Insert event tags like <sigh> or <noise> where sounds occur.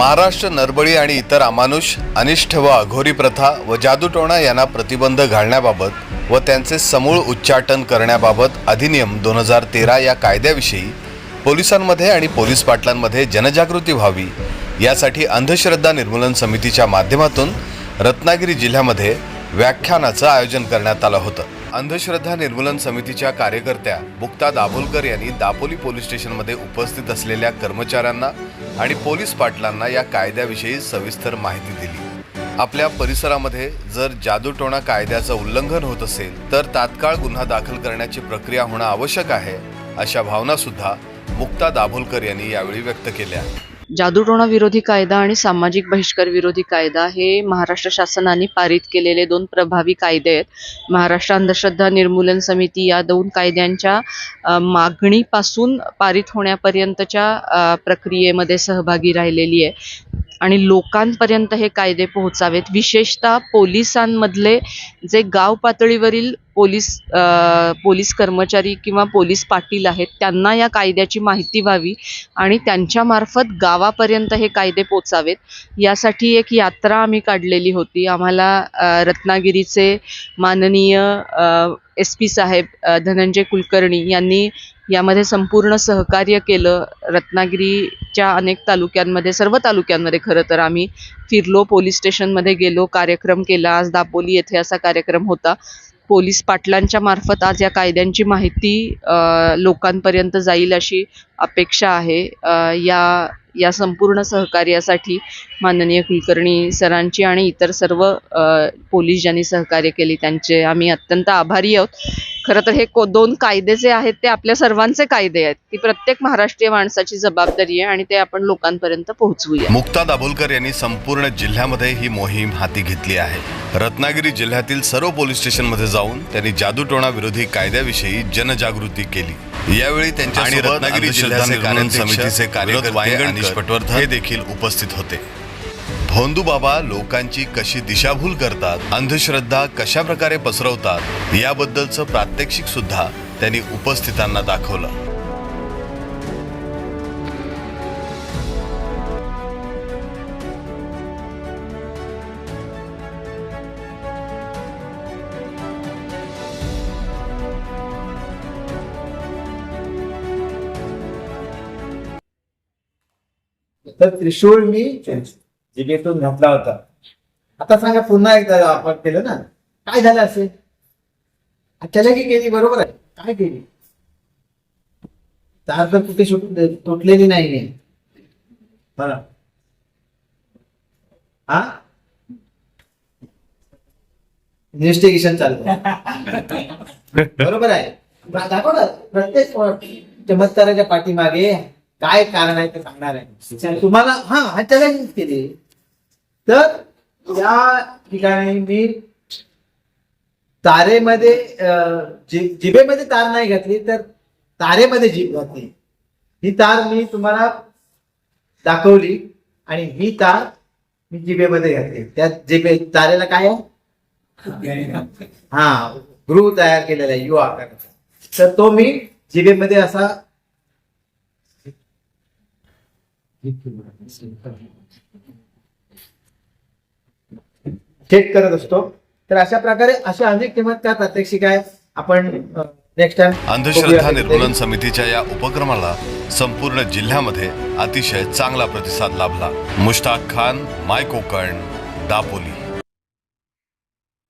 महाराष्ट्र नरबळी आणि इतर अमानुष अनिष्ठ व अघोरी प्रथा व जादूटोणा यांना प्रतिबंध घालण्याबाबत व त्यांचे समूळ उच्चाटन करण्याबाबत अधिनियम दोन हजार तेरा या कायद्याविषयी पोलिसांमध्ये आणि पोलीस पाटलांमध्ये जनजागृती व्हावी यासाठी अंधश्रद्धा निर्मूलन समितीच्या माध्यमातून रत्नागिरी जिल्ह्यामध्ये व्याख्यानाचं आयोजन करण्यात आलं होतं. अंधश्रद्धा निर्मूलन समितीच्या कार्यकर्त्या मुक्ता दाभोलकर यांनी दापोली पोलीस स्टेशनमध्ये उपस्थित असलेल्या कर्मचाऱ्यांना आणि पोलीस पाटलांना या कायद्याविषयी सविस्तर माहिती दिली. आपल्या परिसरामध्ये जर जादूटोणा कायद्याचं उल्लंघन होत असेल तर तात्काळ गुन्हा दाखल करण्याची प्रक्रिया होणं आवश्यक आहे अशा भावना सुद्धा मुक्ता दाभोलकर यांनी यावेळी व्यक्त केल्या. जादूटोणा विरोधी कायदा आणि सामाजिक बहिष्कार विरोधी कायदा हे महाराष्ट्र शासनाने पारित केलेले दोन प्रभावी कायदे आहेत. महाराष्ट्र अंधश्रद्धा निर्मूलन समिती या दोन कायद्यांच्या मागणीपासून पारित होण्यापर्यंतच्या प्रक्रियेमध्ये सहभागी राहिलेली आहे. आणि लोकांपर्यंत हे कायदे पोहोचावेत. विशेषतः पोलिसांमधले जे गाव पातळीवरील पोलीस पोलीस कर्मचारी किंवा पोलीस पाटील आहेत त्यांना या कायद्याची माहिती व्हावी आणि त्यांच्यामार्फत गावापर्यंत हे कायदे पोचावेत यासाठी एक यात्रा आम्ही काढलेली होती. आम्हाला रत्नागिरीचे माननीय एस पी साहेब धनंजय कुलकर्णी यांनी यामध्ये संपूर्ण सहकार्य केलं. रत्नागिरीच्या अनेक तालुक्यांमध्ये सर्व तालुक्यांमध्ये खरं तर आम्ही फिरलो पोलीस स्टेशनमध्ये गेलो कार्यक्रम केला. आज दापोली येथे असा कार्यक्रम होता. पोलीस पाटलांच्या मार्फत आज या कायद्यांची माहिती लोकांपर्यंत जाईल अशी अपेक्षा आहे. या या संपूर्ण सहकार्यासाठी माननीय कुलकर्णी सरांची आणि इतर सर्व पोलीस ज्यांनी सहकार्य केले त्यांचे आम्ही अत्यंत आभारी आहोत. खरं तर हे को दोन कायदे जे आहेत ते आपल्या सर्वांचे कायदे आहेत. ती प्रत्येक महाराष्ट्रीय माणसाची जबाबदारी आहे आणि ते आपण लोकांपर्यंत पोहोचवूया. मुक्ता दाभोलकर यांनी संपूर्ण जिल्ह्यामध्ये ही मोहीम हाती घेतली आहे. रत्नागिरी जिल्ह्यातील सर्व पोलीस स्टेशनमध्ये जाऊन त्यांनी जादूटोणा विरोधी कायद्याविषयी जनजागृती केली. यावेळी त्यांच्या आणि रत्नागिरी जिल्ह्याचे समितीचे कार्यकर्ते हे देखील उपस्थित होते. भोंदू बाबा लोकांची कशी दिशाभूल करतात अंधश्रद्धा कशा प्रकारे पसरवतात याबद्दलचं प्रात्यक्षिक सुद्धा त्यांनी उपस्थितांना दाखवलं. तर त्रिशूळ मी जिभेतून घातला होता. आता सांगा पुन्हा एकदा आपण केलं ना? काय झालं असेल अचानक ही केली बरोबर आहे. काय केली? तार तर कुठे सुट तुटलेली नाहीये. हा हा? इन्व्हेस्टिगेशन चालू <laughs> बरोबर आहे. दाखव ना प्रत्येक चमत्काराच्या पाठीमागे. काय कारण आहे ते सांगणार आहे. तुम्हाला हा हा चॅलेंज केली. तर या ठिकाणी मी तारेमध्ये जि- जिभेमध्ये तार नाही घातली तर तारेमध्ये जीभ घातली. ही तार मी तुम्हाला दाखवली आणि ही तार मी जिभेमध्ये घातली. त्या जिभे तारेला काय आहे? हा गृह तयार केलेला आहे युवा आकाराचा. तर तो मी जिभेमध्ये असा चेक करत असतो तर अशा प्रकारे अशा अनेक चमत्कार प्रात्यक्षिक आहे. आपण नेक्स्ट टाइम अंधश्रद्धा निर्मूलन समितीच्या या उपक्रमाला संपूर्ण जिल्ह्यामध्ये अतिशय चांगला प्रतिसाद लाभला. मुश्ताक खान माय कोकण दापोली.